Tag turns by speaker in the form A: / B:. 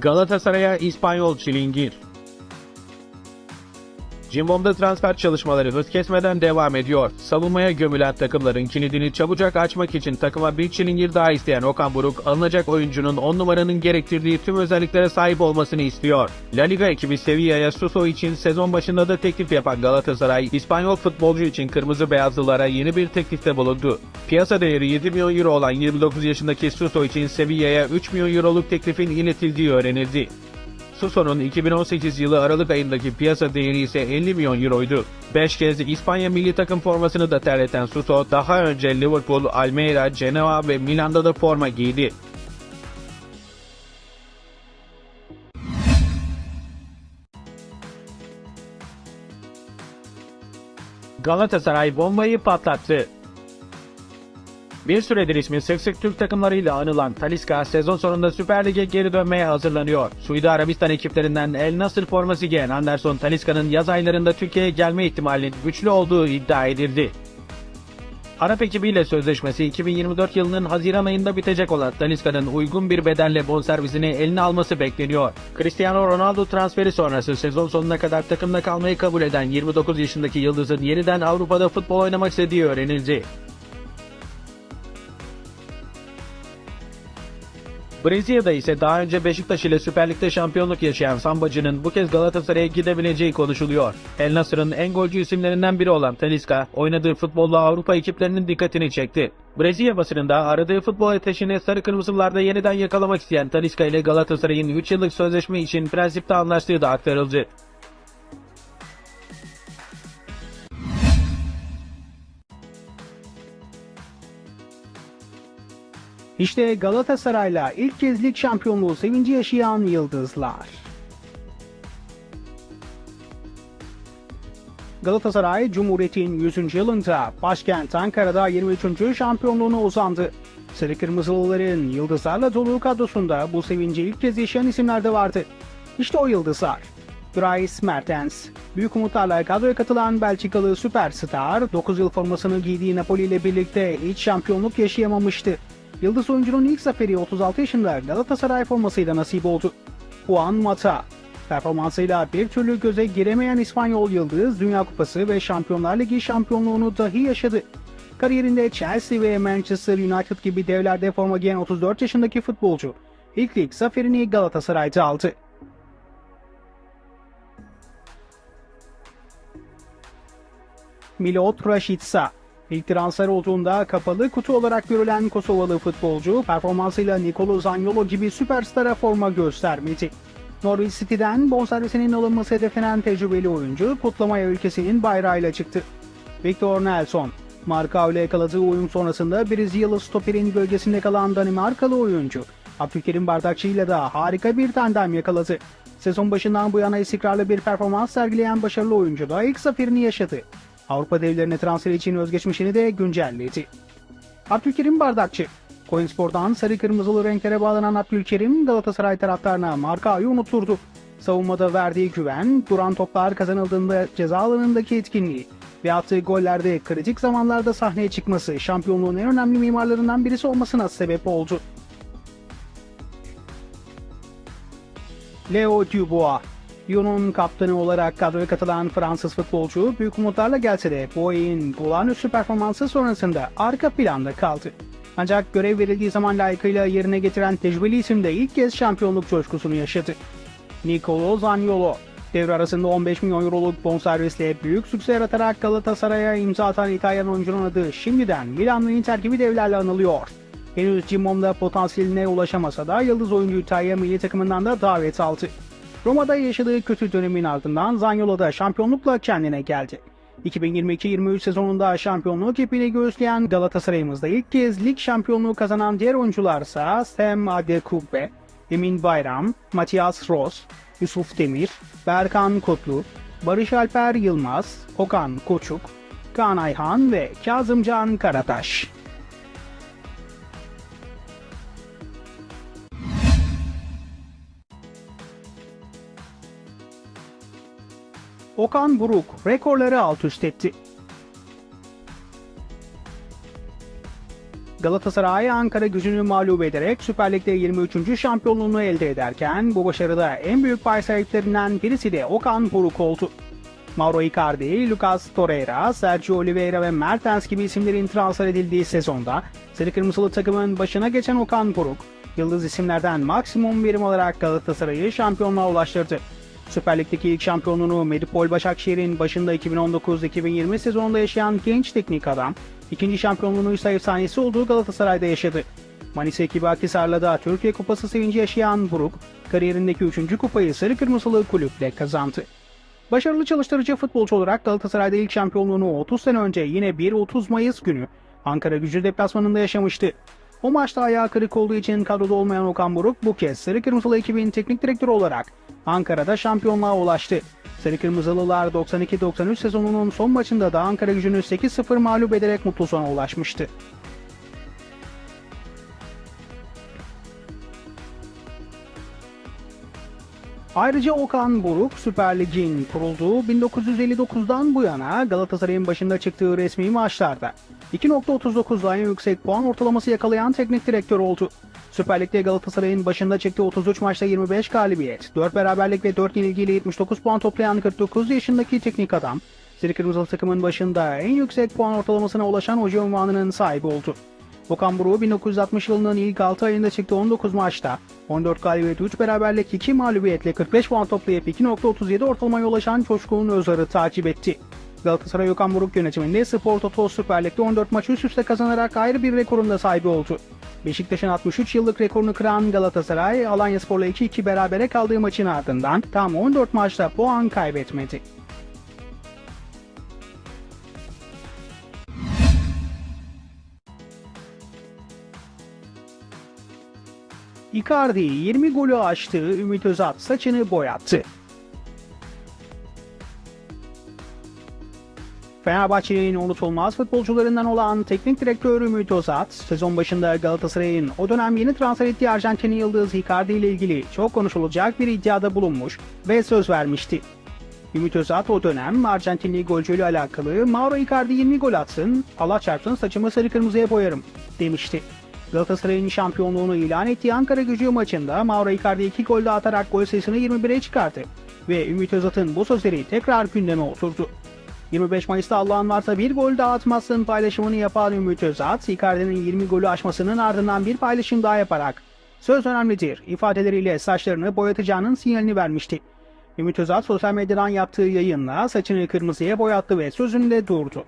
A: Galatasaray'a İspanyol çilingir. Cimbom'da transfer çalışmaları hız kesmeden devam ediyor. Savunmaya gömülen takımların kilidini çabucak açmak için takıma bir çilingir daha isteyen Okan Buruk, alınacak oyuncunun 10 numaranın gerektirdiği tüm özelliklere sahip olmasını istiyor. La Liga ekibi Sevilla'ya Suso için sezon başında da teklif yapan Galatasaray, İspanyol futbolcu için kırmızı beyazlılara yeni bir teklifte bulundu. Piyasa değeri 7 milyon euro olan 29 yaşındaki Suso için Sevilla'ya 3 milyon euroluk teklifin iletildiği öğrenildi. Suso'nun 2018 yılı Aralık ayındaki piyasa değeri ise 50 milyon euroydu. 5 kez İspanya milli takım formasını da terleten Suso, daha önce Liverpool, Almeida, Genoa ve Milan'da da forma giydi. Galatasaray bombayı patlattı. Bir süredir ismi sık sık Türk takımlarıyla anılan Talisca sezon sonunda Süper Lig'e geri dönmeye hazırlanıyor. Suudi Arabistan ekiplerinden El Nasır forması giyen Anderson Talisca'nın yaz aylarında Türkiye'ye gelme ihtimalinin güçlü olduğu iddia edildi. Arap ekibiyle sözleşmesi 2024 yılının Haziran ayında bitecek olan Talisca'nın uygun bir bedelle bonservisini eline alması bekleniyor. Cristiano Ronaldo transferi sonrası sezon sonuna kadar takımda kalmayı kabul eden 29 yaşındaki yıldızın yeniden Avrupa'da futbol oynamak istediği öğrenildi. Brezilya'da ise daha önce Beşiktaş ile Süper Lig'de şampiyonluk yaşayan Sambacı'nın bu kez Galatasaray'a gidebileceği konuşuluyor. El Nasır'ın en golcü isimlerinden biri olan Talisca, oynadığı futbolla Avrupa ekiplerinin dikkatini çekti. Brezilya basınında aradığı futbol ateşini sarı kırmızılarda yeniden yakalamak isteyen Talisca ile Galatasaray'ın 3 yıllık sözleşme için prensipte anlaştığı da aktarıldı.
B: İşte Galatasaray'la ilk kez lig şampiyonluğu sevinci yaşayan yıldızlar. Galatasaray Cumhuriyet'in 100. yılında başkent Ankara'da 23. şampiyonluğuna uzandı. Sarı Kırmızılıların yıldızlarla dolu kadrosunda bu sevinci ilk kez yaşayan isimler de vardı. İşte o yıldızlar. Dries Mertens, büyük umutlarla kadroya katılan Belçikalı süperstar, 9 yıl formasını giydiği Napoli ile birlikte hiç şampiyonluk yaşayamamıştı. Yıldız oyuncunun ilk zaferi 36 yaşında Galatasaray formasıyla nasip oldu. Juan Mata, performansıyla bir türlü göze giremeyen İspanyol Yıldız, Dünya Kupası ve Şampiyonlar Ligi şampiyonluğunu dahi yaşadı. Kariyerinde Chelsea ve Manchester United gibi devlerde forma giyen 34 yaşındaki futbolcu, ilk lig zaferini Galatasaray'da aldı. Milot Rashica İlk transfer olduğunda kapalı kutu olarak görülen Kosovalı futbolcu performansıyla Nicolo Zaniolo gibi süperstara forma göstermedi. Norwich City'den bonservisinin alınması hedeflenen tecrübeli oyuncu kutlamaya ülkesinin bayrağıyla çıktı. Victor Nelson, Marka ile yakaladığı oyun sonrasında Brezilyalı stoperin gölgesinde kalan Danimarkalı oyuncu Abdülkerim Bardakçı ile de harika bir tandem yakaladı. Sezon başından bu yana istikrarlı bir performans sergileyen başarılı oyuncu da ilk zaferini yaşadı. Avrupa devlerine transfer için özgeçmişini de güncelledi. Abdülkerim Bardakçı Coinspor'dan sarı kırmızılı renklere bağlanan Abdülkerim Galatasaray taraftarına markayı unutturdu. Savunmada verdiği güven, duran toplar kazanıldığında ceza alanındaki etkinliği ve attığı gollerde kritik zamanlarda sahneye çıkması şampiyonluğun en önemli mimarlarından birisi olmasına sebep oldu. Leo Dubois Lyon'un kaptanı olarak kadroya katılan Fransız futbolcu büyük umutlarla gelse de bu ayın olağanüstü performansı sonrasında arka planda kaldı. Ancak görev verildiği zaman layıkıyla yerine getiren tecrübeli isim de ilk kez şampiyonluk coşkusunu yaşadı. Nicolo Zaniolo devre arasında 15 milyon euroluk bonservisle büyük sükse yaratarak Galatasaray'a imza atan İtalyan oyuncunun adı şimdiden Milan ve Inter gibi devlerle anılıyor. Henüz Cimbom'da potansiyeline ulaşamasa da yıldız oyuncu İtalya milli takımından da davet aldı. Roma'da yaşadığı kötü dönemin ardından Zaniolo'da şampiyonlukla kendine geldi. 2022-23 sezonunda şampiyonluk ipini göğüsleyen Galatasaray'ımızda ilk kez lig şampiyonluğu kazanan diğer oyuncularsa Sam Adekugbe, Emin Bayram, Matias Ross, Yusuf Demir, Berkan Kutlu, Barış Alper Yılmaz, Okan Koçuk, Kaan Ayhan ve Kazımcan Karataş. Okan Buruk rekorları alt üst etti. Galatasaray Ankara gücünü mağlup ederek Süper Lig'de 23. şampiyonluğunu elde ederken bu başarıda en büyük pay sahiplerinden birisi de Okan Buruk oldu. Mauro Icardi, Lucas Torreira, Sergio Oliveira ve Mertens gibi isimlerin transfer edildiği sezonda Sarı Kırmızılı takımın başına geçen Okan Buruk, yıldız isimlerden maksimum verim alarak Galatasaray'ı şampiyonluğa ulaştırdı. Süper Lig'deki ilk şampiyonluğunu Medipol Başakşehir'in başında 2019-2020 sezonunda yaşayan genç teknik adam, ikinci şampiyonluğunu ise efsanesi olduğu Galatasaray'da yaşadı. Manisa ekibi Akhisar'la da Türkiye Kupası sevinci yaşayan Buruk, kariyerindeki 3. kupayı Sarı Kırmızılı kulüple kazandı. Başarılı çalıştırıcı futbolcu olarak Galatasaray'da ilk şampiyonluğunu 30 sene önce yine 1-30 Mayıs günü Ankara gücü deplasmanında yaşamıştı. O maçta ayağı kırık olduğu için kadroda olmayan Okan Buruk bu kez Sarı Kırmızılı ekibin teknik direktörü olarak Ankara'da şampiyonluğa ulaştı. Sarı Kırmızılılar 92-93 sezonunun son maçında da Ankara gücünü 8-0 mağlup ederek mutlu sona ulaşmıştı. Ayrıca Okan Buruk Süper Lig'in kurulduğu 1959'dan bu yana Galatasaray'ın başında çıktığı resmi maçlarda 2.39'da en yüksek puan ortalaması yakalayan teknik direktör oldu. Süper Lig'de Galatasaray'ın başında çıktığı 33 maçta 25 galibiyet, 4 beraberlik ve 4 yenilgiyle 79 puan toplayan 49 yaşındaki teknik adam, Sarı Kırmızılı takımın başında en yüksek puan ortalamasına ulaşan hoca unvanının sahibi oldu. Okan Buruk 1960 yılının ilk 6 ayında çıktı 19 maçta 14 galibiyet 3 beraberlik 2 mağlubiyetle 45 puan toplayıp 2.37 ortalamaya ulaşan Coşkun Özar'ı takip etti. Galatasaray Okan Buruk yönetiminde Spor Toto Süper Lig'de 14 maç üst üste kazanarak ayrı bir rekorun da sahibi oldu. Beşiktaş'ın 63 yıllık rekorunu kıran Galatasaray, Alanyaspor'la 2-2 berabere kaldığı maçın ardından tam 14 maçta puan kaybetmedi. Icardi 20 golü aştı, Ümit Özat saçını boyattı. Fenerbahçe'nin unutulmaz futbolcularından olan teknik direktör Ümit Özat, sezon başında Galatasaray'ın o dönem yeni transfer ettiği Arjantinli yıldız Icardi ile ilgili çok konuşulacak bir iddiada bulunmuş ve söz vermişti. Ümit Özat o dönem Arjantinli golcüyle alakalı Mauro Icardi 20 gol atsın, Allah çarpsın saçımı sarı kırmızıya boyarım demişti. Galatasaray'ın şampiyonluğunu ilan ettiği Ankara gücü maçında Mauro Icardi 2 gol atarak gol sayısını 21'e çıkardı. Ve Ümit Özat'ın bu sözleri tekrar gündeme oturdu. 25 Mayıs'ta Allah'ın varsa bir gol daha atmazsın paylaşımını yapan Ümit Özat, Icardi'nin 20 golü aşmasının ardından bir paylaşım daha yaparak söz önemlidir ifadeleriyle saçlarını boyatacağının sinyalini vermişti. Ümit Özat sosyal medyadan yaptığı yayınla saçını kırmızıya boyattı ve sözünde durdu.